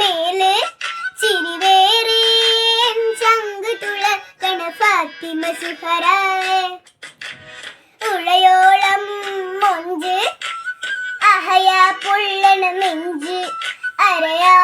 മേലെ ചിരിവേറി. ചങ്ക് തുളക്കണ ഫാത്തിമ സുഹറായേ ഉളയോളം മൊഞ്ച് അഹയാ പൊള്ളണ നെഞ്ച് അരയാ